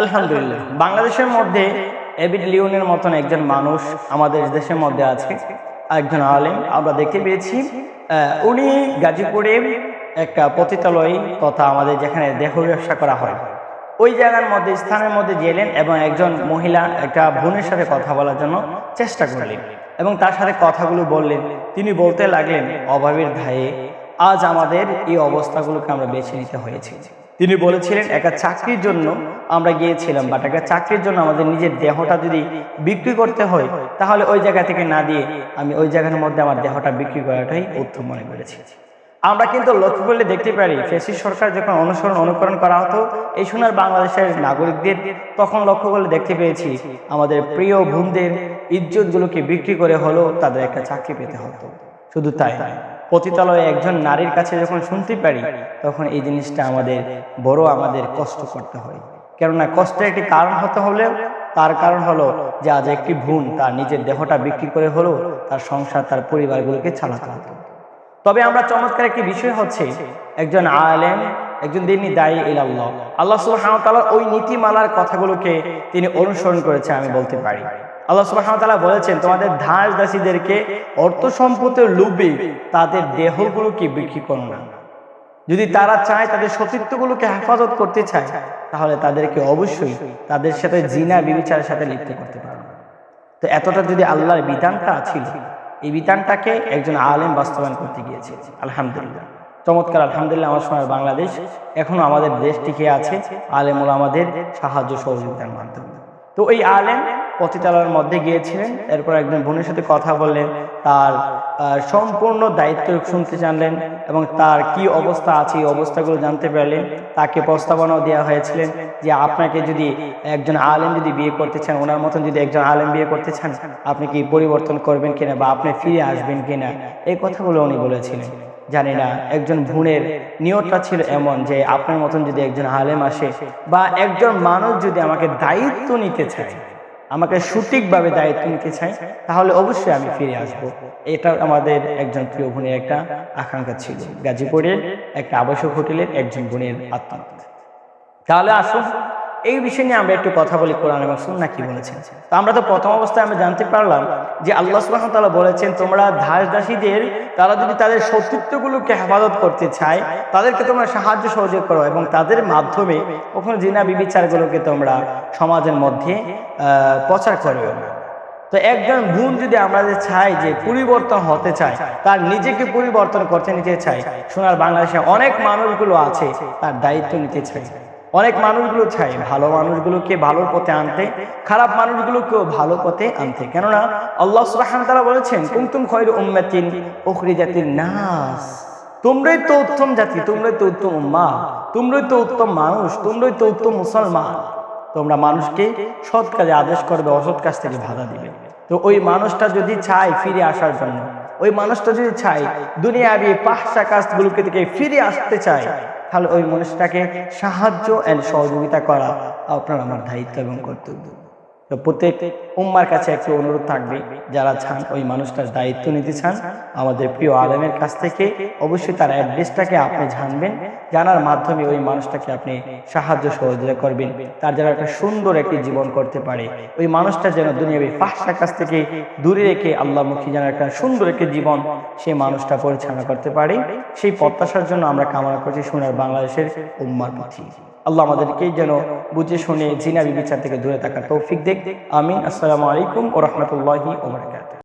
আলহামদুলিল্লাহ, বাংলাদেশের মধ্যে এবিড লিওনের মতন একজন মানুষ আমাদের দেশের মধ্যে আছে একজন আলেম, আমরা দেখতে পেয়েছি। উনি গাজীপুরে একটা পতিতালয় তথা আমাদের যেখানে দেহ ব্যবসা করা হয়। ওই জায়গার মধ্যে, স্থানের মধ্যে গেলেন এবং একজন মহিলা একটা বোনের সাথে কথা বলার জন্য চেষ্টা করলেন এবং তার সাথে কথাগুলো বললেন। তিনি বলতে লাগলেন, অভাবের ধায়ে আজ আমাদের এই অবস্থাগুলোকে আমরা বেছে নিতে হয়েছে। তিনি বলেছিলেন একটা চাকরির জন্য আমরা গিয়েছিলাম বাট একটা চাকরির জন্য আমাদের নিজের দেহটা যদি বিক্রি করতে হয়, তাহলে ওই জায়গা থেকে না দিয়ে আমি ওই জায়গার মধ্যে আমার দেহটা বিক্রি করাটাই উত্তম মনে করেছি। আমরা কিন্তু লক্ষ্য করলে দেখতে পারি ফেসি সরকার যখন অনুসরণ, অনুকরণ করা হতো, এই সোনার বাংলাদেশের নাগরিকদের, তখন লক্ষ্য করলে দেখতে পেয়েছি, আমাদের প্রিয় বোনদের ইজ্জতগুলোকে বিক্রি করে হলেও তাদের একটা চাকরি পেতে হতো। শুধু তাই নয় পতিতালয়ে একজন নারীর কাছে যখন শুনতে পারি, তখন এই জিনিসটা আমাদের বড় আমাদের কষ্ট করতে হয়। কেননা কষ্টের একটি কারণ হতে হলেও, তার কারণ হলো যে আজ একটি বোন তার নিজের দেহটা বিক্রি করে হলেও তার সংসার, তার পরিবারগুলোকে চালাতে হতো তবে আমরা চমৎকার একটি বিষয় হচ্ছে, একজন আলেম, একজন দিনী দায়ী ইলাল্লাহ। আল্লাহ তাআলার ওই নীতিমালার কথাগুলোকে তিনি অনুসরণ করেছে আমি বলতে পারি। আল্লাহ তাআলা বলেছেন, তোমাদের দাস দাসীদেরকে অর্থ সম্পদের লোভে তাদের দেহগুলোকে বিক্রি করো না। যদি তারা চায় তাদের সতীত্বগুলোকে হেফাজত করতে চায়, তাহলে তাদেরকে অবশ্যই তাদের সাথে জিনা বিবিচারের সাথে লিপ্ত করতে পারবে তো এতটা যদি আল্লাহর বিধানটা ছিল, এই বিধানটাকে একজন আলেম বাস্তবায়ন করতে গিয়েছে। আলহামদুলিল্লাহ। চমৎকার, আলহামদুলিল্লাহ, আমার সময় বাংলাদেশ। এখনও আমাদের দেশ টিকে আছে? আলেমুল আমাদের সাহায্য সহযোগিতার মাধ্যমে। তো এই আলেম পতিতালয়ের মধ্যে গিয়েছিলেন, এরপর একজন বোনের সাথে কথা বললেন, তার সম্পূর্ণ দায়িত্ব শুনতে জানলেন এবং তার কি অবস্থা আছে এই অবস্থাগুলো জানতে পারলেন। তাকে প্রস্তাবনাও দেওয়া হয়েছিলেন যে আপনাকে যদি একজন আলেম যদি বিয়ে করতে চান, ওনার মতন যদি একজন আলেম বিয়ে করতে চান, আপনি কি পরিবর্তন করবেন কিনা বা আপনি ফিরে আসবেন কিনা? এই কথাগুলো উনি বলেছিলেন। জানি না, একজন বোনের নিয়তটা ছিল এমন যে আপনার মতন যদি একজন আলেম আসে বা একজন মানুষ যদি আমাকে দায়িত্ব নিতে চায়, আমাকে সঠিকভাবে দায়িত্ব নিতে চাই তাহলে অবশ্যই আমি ফিরে আসব। এটা আমাদের একজন প্রিয় বোনের একটা আকাঙ্ক্ষা ছিল। গাজীপুরের একটা আবাসিক হোটেলের একজন বোনের আত্মহত্যা। তাহলে আসুন এই বিষয় নিয়ে আমরা একটু কথা বলি কোরআন এবং সুন্না কি বলেছেন। তো আমরা তো প্রথম অবস্থায় আমরা জানতে পারলাম যে আল্লাহ ওয়া বলেছেন, তোমরা দাস দাসীদের তারা যদি তাদের সতীত্বগুলোকে হেফাজত করতে চায়, তাদেরকে তোমরা সাহায্য সহযোগ করো এবং তাদের মাধ্যমে কখনো জিনা বিবিচারগুলোকে তোমরা সমাজের মধ্যে প্রচার করো না। তো একজন গুণ যদি আমরা যে চাই যে পরিবর্তন হতে চায়, তার নিজেকে পরিবর্তন করতে নিতে চাই সোনার বাংলাদেশে অনেক মানুষগুলো আছে, তার দায়িত্ব নিতে চাই অনেক মানুষগুলো চাই ভালো মানুষগুলোকে ভালো পথে আনতে, খারাপ মানুষগুলোকেও ভালো পথে আনতে। কেননা আল্লাহ সুবহানাহু তারা বলেছেন, কুনতুম খায়রু উম্মাতিন উখরিজাতিন নাস। তোমরাই তো উত্তম জাতি, তোমরাই তো উত্তম উম্মা তোমরাই তো উত্তম মানুষ, তোমরাই তো উত্তম মুসলমান। তোমরা মানুষকে সৎ কাজে আদেশ করবে, অসৎ কাজ থেকে বাধা দিবে। তো ওই মানুষটা যদি চায় ফিরে আসার জন্য ওই মানুষটা যদি চায়, দুনিয়াবি পাহসা কাজগুলোকে থেকে ফিরে আসতে চায়, তাহলে ওই মানুষটাকে সাহায্য অ্যান্ড সহযোগিতা করা আপনার আমার দায়িত্ব এবং কর্তব্য। তো প্রত্যেক উম্মার কাছে একটি অনুরোধ থাকবে, যারা চান ওই মানুষটার দায়িত্ব নিতে চান, আমাদের প্রিয় আলেমের কাছ থেকে অবশ্যই তার অ্যাড্রেসটাকে আপনি জানবেন, জানার মাধ্যমে ওই মানুষটাকে আপনি সাহায্য সহযোগিতা করবেন, তার যেন একটা সুন্দর একটি জীবন করতে পারে, ওই মানুষটা যেন দুনিয়াবি পাশার কাছ থেকে দূরে রেখে আল্লাহমুখী যেন একটা সুন্দর একটি জীবন সেই মানুষটা পরিচালনা করতে পারে, সেই প্রত্যাশার জন্য আমরা কামনা করছি সোনার বাংলাদেশের উম্মার পথি আল্লাহ আমাদেরকে যেন বুঝে শুনে জিনা বিচার থেকে দূরে থাকার তৌফিক দেখ। আমিন। আসসালামু আলাইকুম ও রহমতুল্লাহি ওবরাকাত